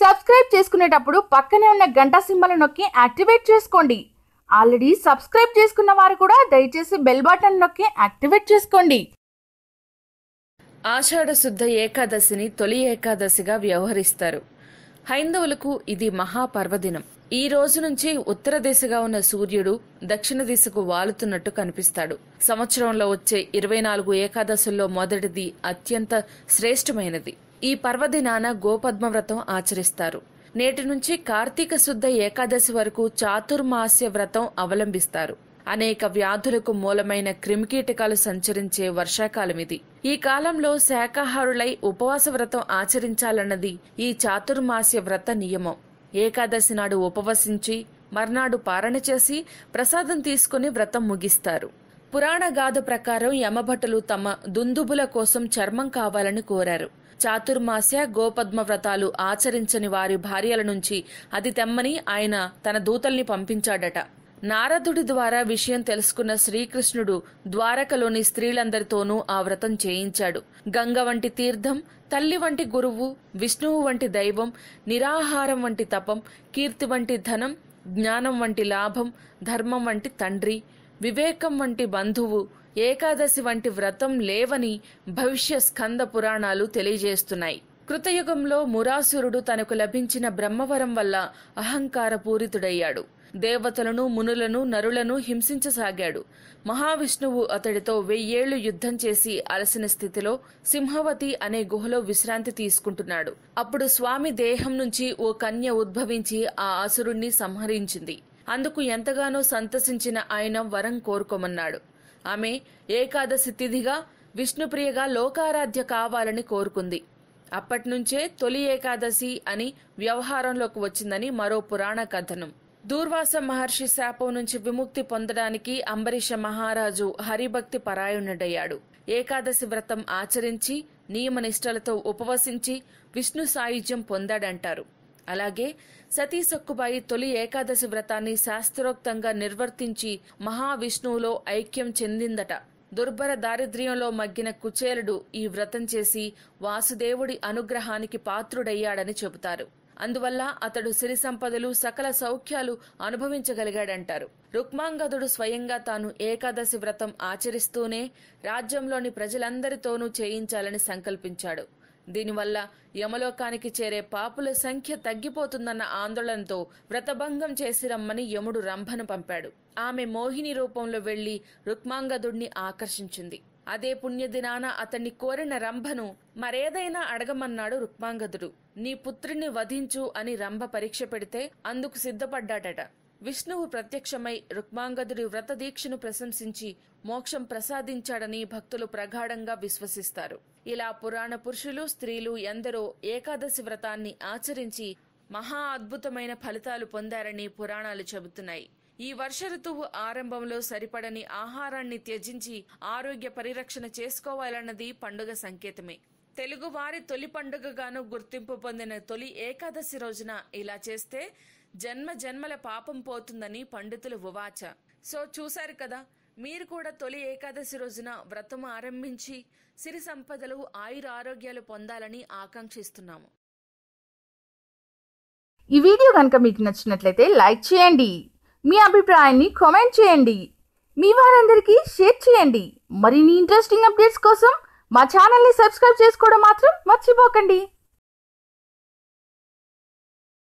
Subscribe చేసుకునేటప్పుడు పక్కనే ఉన్న గంట సింబల్ నొక్కి యాక్టివేట్ చేసుకోండి. ఆల్రెడీ సబ్స్క్రైబ్ చేసుకున్న వారు కూడా దయచేసి బెల్ బటన్ నొక్కి యాక్టివేట్ చేసుకోండి. ఆషాఢ శుద్ధ ఏకాదశిని తొలి ఏకాదశిగా వ్యవహరిస్తారు. హైందవులకు ఇది మహాపర్వదినం. ఈ రోజు నుంచి ఉత్తర దిశగా ఉన్న సూర్యుడు దక్షిణ దిశకు వాలుతున్నట్టు కనిపిస్తాడు. సంవత్సరంలో వచ్చే ఇరవై నాలుగు ఏకాదశుల్లో మొదటిది అత్యంత శ్రేష్టమైనది. ఈ పర్వదినాన గోపద్మ వ్రతం ఆచరిస్తారు. నేటి నుంచి కార్తీక శుద్ధ ఏకాదశి వరకు చాతుర్మాస్య వ్రతం అవలంబిస్తారు. అనేక వ్యాధులకు మూలమైన క్రిమికీటకాలు సంచరించే వర్షాకాలం ఇది. ఈ కాలంలో శాకాహారులై ఉపవాస వ్రతం ఆచరించాలన్నది ఈ చాతుర్మాస్య వ్రత నియమం. ఏకాదశి నాడు ఉపవసించి మర్నాడు పారణ చేసి ప్రసాదం తీసుకుని వ్రతం ముగిస్తారు. పురాణ గాథ ప్రకారం యమభటులు తమ దుందుబుల కోసం చర్మం కావాలని కోరారు. చాతుర్మాస్య గోపద్మ వ్రతాలు ఆచరించని వారి భార్యల నుంచి అది తెమ్మని ఆయన తన దూతల్ని పంపించాడట. నారదుడి ద్వారా విషయం తెలుసుకున్న శ్రీకృష్ణుడు ద్వారకలోని స్త్రీలందరితోనూ ఆ వ్రతం చేయించాడు. గంగ వంటి తీర్థం తల్లి వంటి గురువు విష్ణువు వంటి దైవం నిరాహారం వంటి తపం కీర్తి వంటి ధనం జ్ఞానం వంటి లాభం ధర్మం వంటి తండ్రి వివేకం వంటి బంధువు ఏకాదశి వంటి వ్రతం లేవని భవిష్య స్కంద పురాణాలు తెలియజేస్తున్నాయి. కృతయుగంలో మురాసురుడు తనకు లభించిన బ్రహ్మవరం వల్ల అహంకార పూరితుడయ్యాడు. దేవతలను మునులను నరులను హింసించసాగాడు. మహావిష్ణువు అతడితో వెయ్యేళ్ళు యుద్ధం చేసి అలసిన స్థితిలో సింహవతి అనే గుహలో విశ్రాంతి తీసుకుంటున్నాడు. అప్పుడు స్వామి దేహం నుంచి ఓ కన్య ఉద్భవించి ఆ అసురుణ్ణి సంహరించింది. అందుకు ఎంతగానో సంతసించిన ఆయన వరం కోరుకోమన్నాడు. ఆమె ఏకాదశి తిథిగా విష్ణుప్రియగా లోకారాధ్య కావాలని కోరుకుంది. అప్పట్నుంచే తొలి ఏకాదశి అని వ్యవహారంలోకి వచ్చిందని మరో పురాణ కథనం. దూర్వాస మహర్షి శాపం నుంచి విముక్తి పొందడానికి అంబరీష మహారాజు హరిభక్తి పరాయణుడయ్యాడు. ఏకాదశి వ్రతం ఆచరించి నియమనిష్టలతో ఉపవసించి విష్ణు సాయుధ్యం పొందాడంటారు. అలాగే సతీ సక్కుబాయి తొలి ఏకాదశి వ్రతాన్ని శాస్త్రోక్తంగా నిర్వర్తించి మహావిష్ణువులో ఐక్యం చెందిందట. దుర్భర దారిద్ర్యంలో మగ్గిన కుచేలుడు ఈ వ్రతం చేసి వాసుదేవుడి అనుగ్రహానికి పాత్రుడయ్యాడని చెబుతారు. అందువల్ల అతడు సిరి సంపదలు సకల సౌఖ్యాలు అనుభవించగలిగాడంటారు. రుక్మాంగదుడు స్వయంగా తాను ఏకాదశి వ్రతం ఆచరిస్తూనే రాజ్యంలోని ప్రజలందరితోనూ చేయించాలని సంకల్పించాడు. దీనివల్ల యమలోకానికి చేరే పాపుల సంఖ్య తగ్గిపోతుందన్న ఆందోళనతో వ్రతభంగం చేసి రమ్మని యముడు రంభను పంపాడు. ఆమె మోహిని రూపంలో వెళ్ళి రుక్మాంగదుడిని ఆకర్షించింది. అదే పుణ్యదినాన అతన్ని కోరిన రంభను మరేదైనా అడగమన్నాడు రుక్మాంగదుడు. నీ పుత్రుని వధించు అని రంభ పరీక్ష పెడితే అందుకు సిద్ధపడ్డాడట. విష్ణువు ప్రత్యక్షమై రుక్మాంగదుడి వ్రత దీక్షను ప్రశంసించి మోక్షం ప్రసాదించాడని భక్తులు ప్రగాఢంగా విశ్వసిస్తారు. ఇలా పురాణ పురుషులు స్త్రీలు ఎందరో ఏకాదశి వ్రతాన్ని ఆచరించి మహా అద్భుతమైన ఫలితాలు పొందారని పురాణాలు చెబుతున్నాయి. ఈ వర్ష ఋతువు ఆరంభంలో సరిపడని ఆహారాన్ని త్యజించి ఆరోగ్య పరిరక్షణ చేసుకోవాలన్నది పండుగ సంకేతమే. తెలుగువారి తొలి పండుగగాను గుర్తింపు పొందిన తొలి ఏకాదశి రోజున ఇలా చేస్తే జన్మ జన్మల పాపం పోతుందని పండితులు ఉవాచ. సో చూశారు కదా మీరు కూడా తొలి ఏకాదశి రోజున వ్రతం ఆరంభించి సిరి సంపదలు ఆయుర ఆరోగ్యాలు పొందాలని ఆకాంక్షిస్తున్నాము. ఈ వీడియో కనుక మీకు నచ్చినట్లయితే లైక్ చేయండి. మీ అభిప్రాయాన్ని కామెంట్ చేయండి. మీ వారందరికీ షేర్ చేయండి. మరిన్ని ఇంట్రెస్టింగ్ అప్డేట్స్ కోసం మా ఛానల్ని సబ్స్క్రైబ్ చేసుకోవడం మాత్రం మర్చిపోకండి.